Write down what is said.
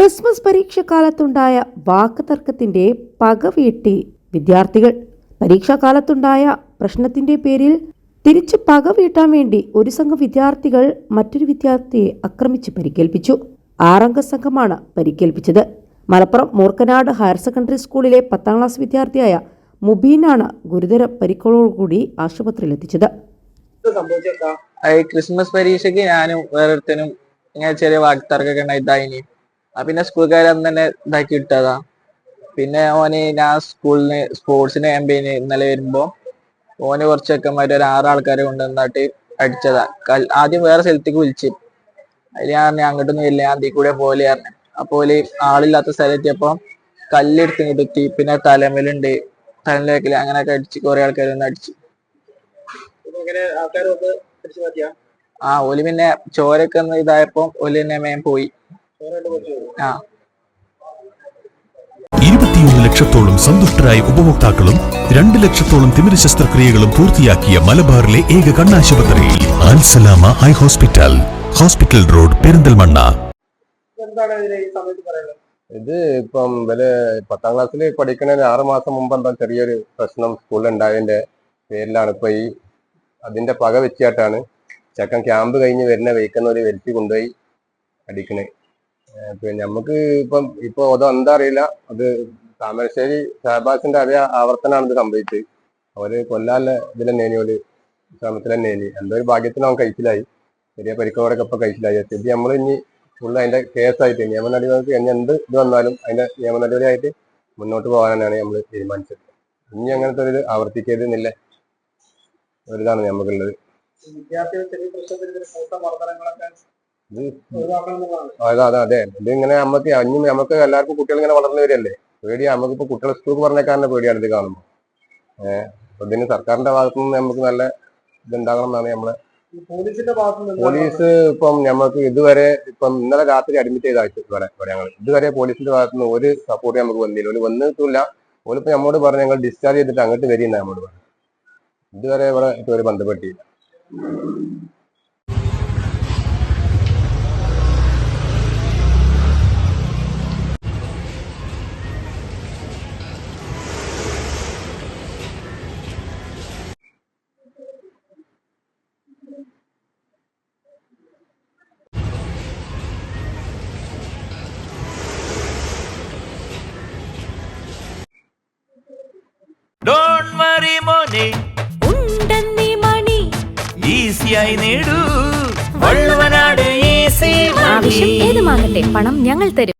Christmas പരീക്ഷക്കാലത്തുണ്ടായ പക പകവീട്ടി വിദ്യാർത്ഥികൾ. പരീക്ഷാകാലത്തുണ്ടായ പ്രശ്നത്തിന്റെ പേരിൽ തിരിച്ച് പക വീട്ടാൻ വേണ്ടി ഒരു സംഘം വിദ്യാർത്ഥികൾ മറ്റൊരു വിദ്യാർത്ഥിയെ ആക്രമിച്ച് പരിക്കേൽപ്പിച്ചു. ആറംഗ സംഘമാണ് പരിക്കേൽപ്പിച്ചത്. മലപ്പുറം മൂർക്കനാട് ഹയർ സെക്കൻഡറി സ്കൂളിലെ പത്താം ക്ലാസ് വിദ്യാർത്ഥിയായ മുബീനാണ് ഗുരുതര പരിക്കുകളോടുകൂടി ആശുപത്രിയിൽ എത്തിച്ചത് ക്രിസ്മസ് പരീക്ഷയ്ക്ക് ഞാനും വേറൊരുത്തനും ഇങ്ങനെ ചെറിയ വാക്തർക്കൊക്കെ ഉണ്ടായി ആ പിന്നെ സ്കൂളുകാർ അന്ന് തന്നെ ഇതാക്കി ഇട്ടതാ പിന്നെ ഓന് ഞാൻ സ്കൂളിന് സ്പോർട്സിന് ക്യാമ്പയിന് ഇന്നലെ വരുമ്പോ ഓന് കുറച്ച് ചെക്കന്മാര് ഒരു ആറ് ആൾക്കാരെ കൊണ്ടുവന്നിട്ട് അടിച്ചതാ. ആദ്യം വേറെ സ്ഥലത്തേക്ക് വിളിച്ചു. അതിൽ ഞാൻ പറഞ്ഞു അങ്ങോട്ടൊന്നും ഇല്ല ഞാൻ അതിൽ കൂടെ പോലെ പറഞ്ഞു. അപ്പോൾ ആളില്ലാത്ത സ്ഥലത്തെത്തിയപ്പോ കല്ലെടുത്ത് കിട്ടി പിന്നെ തലമേലുണ്ട് തലയിലേക്കിൽ അങ്ങനെയൊക്കെ അടിച്ച് കുറെ ആൾക്കാർ ഒന്ന് അടിച്ചു. ആ ഓൽ പിന്നെ ചോരൊക്കെ ഒന്ന് ഇതായപ്പോ ഓൽ തന്നെ മേം പോയി. ആ. ഇരുപത്തിയൊന്ന് ലക്ഷത്തോളം സന്തുഷ്ടരായ ഉപഭോക്താക്കളും രണ്ട് ലക്ഷത്തോളം തിമിര ശസ്ത്രക്രിയകളും പൂർത്തിയാക്കിയ മലബാറിലെ ഏക കണ്ണാശുപത്രി Alsalama eye hospital hospital road Perinthalmanna. ഇത് ഇപ്പം ഇവർ പത്താം ക്ലാസ്സിൽ പഠിക്കുന്നതിന് ആറ് മാസം മുമ്പ് എന്താ ചെറിയൊരു പ്രശ്നം സ്കൂളിൽ ഉണ്ടായതിന്റെ പേരിലാണ് ഇപ്പൊ ഈ അതിന്റെ പക വെച്ചായിട്ടാണ് ചെക്കൻ ക്യാമ്പ് കഴിഞ്ഞ് വരുന്ന വെയ്ക്കുന്ന ഒരു വ്യക്തി കൊണ്ടുപോയി അടിക്കണേ. പിന്നെ നമുക്ക് ഇപ്പം ഇപ്പൊ അത് അറിയില്ല. അത് താമരശ്ശേരി ഷഹബാസിന്റെ അതേ ആവർത്തനാണ് ഇത് സംഭവിച്ചത്. അവർ കൊല്ലാലെ ഇതിൽ തന്നെയാണ് ഒരു ശ്രമത്തിൽ തന്നെയാണ് എന്തോ ഒരു ഭാഗ്യത്തിന് അവൻ കഴിച്ചിലായി. ചെറിയ പരിക്കോടൊക്കെ ഇപ്പൊ കഴിച്ചിലായി. ഇത് നമ്മൾ ഇനി ഫുള്ള് അതിന്റെ കേസായിട്ട് നിയമ നടപടികൾക്ക് ഇനി എന്ത് ഇത് വന്നാലും അതിന്റെ നിയമ നടപടിയായിട്ട് മുന്നോട്ട് പോകാനാണ് നമ്മൾ തീരുമാനിച്ചത്. ഇനി അങ്ങനത്തെ ഒരു ആവർത്തിക്കരുത് ആവർത്തിക്കരുതെന്നില്ല ഒരിതാണ് നമുക്കുള്ളത് ഇത് അതെ അതെ അതെ. ഇത് ഇങ്ങനെ നമുക്ക് അഞ്ഞു നമുക്ക് എല്ലാവർക്കും കുട്ടികൾ ഇങ്ങനെ വളർന്നു വരികയല്ലേ? പേടിയാ നമുക്കിപ്പോ കുട്ടികളെ സ്കൂൾക്ക് പറഞ്ഞേക്കാരനെ പേടിയാണ് ഇത് കാണുമ്പോൾ ഏഹ് ഇതിന് സർക്കാരിന്റെ ഭാഗത്തു നിന്ന് നമുക്ക് നല്ല ഇതുണ്ടാകണം എന്നാണ് നമ്മളെ പോലീസ് ഇപ്പം നമുക്ക് ഇതുവരെ ഇപ്പം ഇന്നലെ രാത്രി അഡ്മിറ്റ് ചെയ്ത ഇവിടെ ഞങ്ങൾ ഇതുവരെ പോലീസിന്റെ ഭാഗത്തു നിന്ന് ഒരു സപ്പോർട്ട് നമുക്ക് വന്നില്ല. ഒരു വന്നിട്ടില്ല. ഓലിപ്പോ നമ്മോട് പറഞ്ഞു ഞങ്ങൾ ഡിസ്ചാർജ് ചെയ്തിട്ട് അങ്ങോട്ട് വരില്ല നമ്മോട് പറഞ്ഞു ഇതുവരെ ഇവിടെ ഇതുവരെ ബന്ധപ്പെട്ടില്ല. മോനെ ഉണ്ടെന്നീ മണി. ഈസിയായി നേടൂ. വള്ളുവനാട് ഈസി ആവശ്യം ഏതുമാകട്ടെ പണം ഞങ്ങൾ തരും.